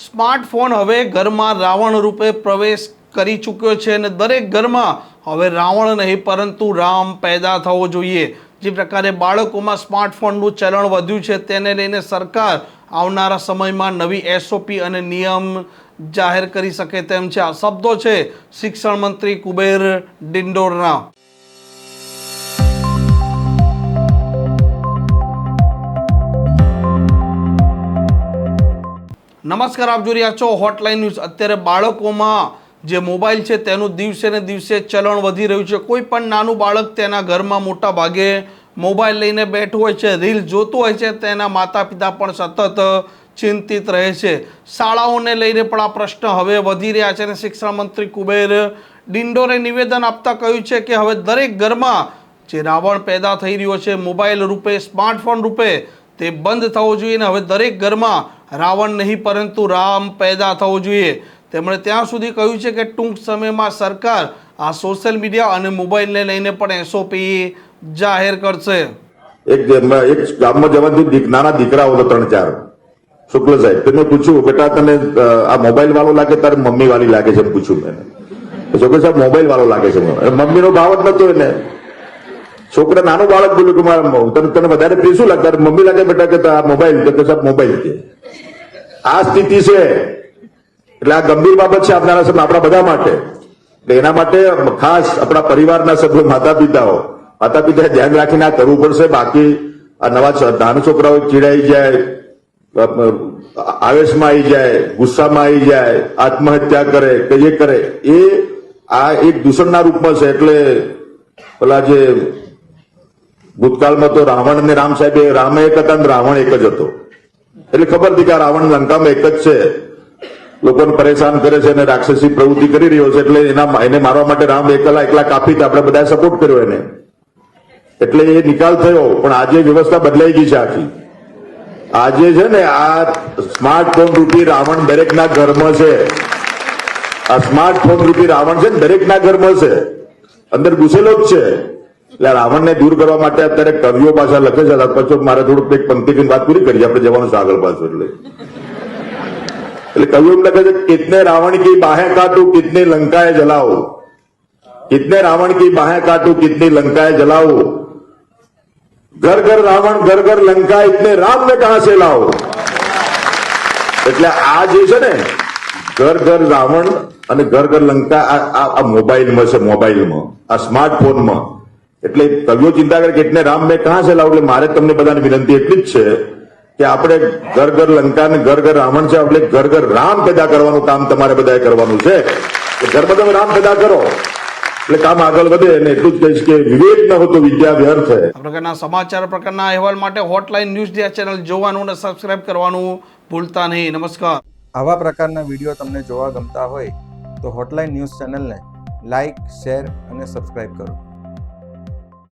Smartphone હવે ઘરમાં રાવણ રૂપે પ્રવેશ કરી ચૂક્યો છે અને દરેક ઘરમાં હવે રાવણ નહીં, પરંતુ રામ પેદા થવો જોઈએ. જે પ્રકારે બાળકોમાં સ્માર્ટફોનનું ચલણ વધ્યું છે, તેને લઈને સરકાર આવનારા સમયમાં નવી એસઓપી અને નિયમ જાહેર કરી શકે તેમ છે. આ શબ્દો છે શિક્ષણ મંત્રી કુબેર ડિંડોરના. નમસ્કાર, આપ જોઈ રહ્યા છો હોટલાઇન ન્યૂઝ અત્યારે બાળકોમાં જે મોબાઈલ છે તેનું દિવસે ને દિવસે ચલણ વધી રહ્યું છે. કોઈ પણ નાનું બાળક તેના ઘરમાં મોટા ભાગે મોબાઈલ લઈને બેઠું હોય છે, રીલ જોતું હોય છે, તેના માતા પિતા પણ સતત ચિંતિત રહે છે. શાળાઓને લઈને પણ આ પ્રશ્ન હવે વધી રહ્યા છે અને શિક્ષણ મંત્રી કુબેર ડિંડોરે નિવેદન આપતા કહ્યું છે કે હવે દરેક ઘરમાં જે રાવણ પેદા થઈ રહ્યો છે, મોબાઈલ રૂપે, સ્માર્ટફોન રૂપે તે બંધ થવો જોઈએ અને હવે દરેક ઘરમાં રાવણ નહીં, પરંતુ રામ પેદા થવો જોઈએ. તેમણે ત્યાં સુધી કહ્યું છે કે ટૂંક સમયમાં સરકાર આ સોશિયલ મીડિયા અને મોબાઈલને લઈને પણ એસઓપી જાહેર કરશે. એક એક ગામમાં જવાથી નાના દીકરાઓ હતા ત્રણ ચાર. શુક્લ સાહેબ, તેમને પૂછ્યું, બેટા, તને આ મોબાઈલ વાળો લાગે? તારે મમ્મી વાળી લાગે છે? પૂછ્યું મેં. શુક્લ સાહેબ, મોબાઈલ વાળો લાગે છે. મને. મમ્મીનો ભાવ જ નતો એને. છોકરા નાનું બાળક બોલ્યું કે મારા તને તને વધારે પીશું શું લાગે મમ્મી લાગે બેટા કે આ મોબાઈલ કે સાહેબ મોબાઈલ કે. આ સ્થિતિ છે. એટલે આ ગંભીર બાબત છે સમય આપણા બધા માટે. એટલે એના માટે ખાસ આપણા પરિવારના સભ્યો માતા પિતાઓ માતા પિતાએ ધ્યાન રાખીને આ કરવું પડશે. બાકી આ નવા નાના છોકરાઓ ચીડાઈ જાય આવેશમાં આવી જાય, ગુસ્સામાં આવી જાય, આત્મહત્યા કરે, કે જે કરે, એ આ એક દૂષણના રૂપમાં છે. એટલે પેલા જે ભૂતકાળમાં તો રાવણ અને રામ સાહેબ, રામ એક હતા અને રાવણ એક જ હતો. એટલે ખબર હતી કે આ રાવણ લંકામાં એક જ છે. લોકોને પરેશાન કરે છે અને રાક્ષસી પ્રવૃત્તિ કરી રહ્યો છે, એટલે એના એને મારવા માટે રામ એકલા એકલા કાપી આપણે બધા સપોર્ટ કર્યો એને. એટલે એ નિકાલ થયો, પણ આજે વ્યવસ્થા બદલાઈ ગઈ છે આખી. આજે છે ને આ સ્માર્ટફોન રૂપી રાવણ દરેકના ઘરમાં છે. આ સ્માર્ટફોન રૂપી રાવણ છે ને દરેકના ઘરમાં છે. અંદર ઘૂસેલો જ છે. એટલે રાવણને દૂર કરવા માટે અત્યારે કવિઓ પાછા લખે છે પછી મારે થોડુંક એક પંક્તિ કરીને વાત પૂરી કરીએ. આપણે જવાનું છે આગળ પાછું એટલે. એટલે કવિઓ લખે છે, કિતને રાવણ કી બાહે કાટું, કિતની લંકાએ જલાવો. કિતને રાવણ કી બાહે કાટું, કિતની લંકાએ જલાવો. ઘર ઘર રાવણ, ઘર ઘર લંકા, ઇતને રામ ને કહા સે લાવો. એટલે આ જે છે ને, ઘર ઘર રાવણ અને ઘર ઘર લંકા આ મોબાઈલમાં છે, મોબાઈલમાં, આ સ્માર્ટફોનમાં. એટલે કવિઓ ચિંતા કરે કે એટલે રામ મેં કહા છે લાવું એટલે મારે તમને બધાને વિનંતી એટલી જ છે કે આપણે ઘર ઘર લંકા ને ઘર ઘર રાવણ છે એટલે ઘર ઘર રામ પેદા કરવાનું કામ તમારે બધાએ કરવાનું છે. તો બધા રામ પેદા કરો. એટલે કામ આગળ વધે અને એટલું જ કહીશ કે વિવેક ન હો તો વિદ્યા વ્યર્થ है આ પ્રકારના સમાચાર પ્રકારના અહેવાલ માટે હોટલાઇન ન્યૂઝ જે ચેનલ જોવાનું અને સબસ્ક્રાઇબ કરવાનું ભૂલતા નહીં. નમસ્કાર. આવા પ્રકારના વીડિયો તમને જોવા ગમતા હોય તો હોટલાઇન ન્યૂઝ ચેનલને લાઇક શેર અને સબસ્ક્રાઇબ કરો.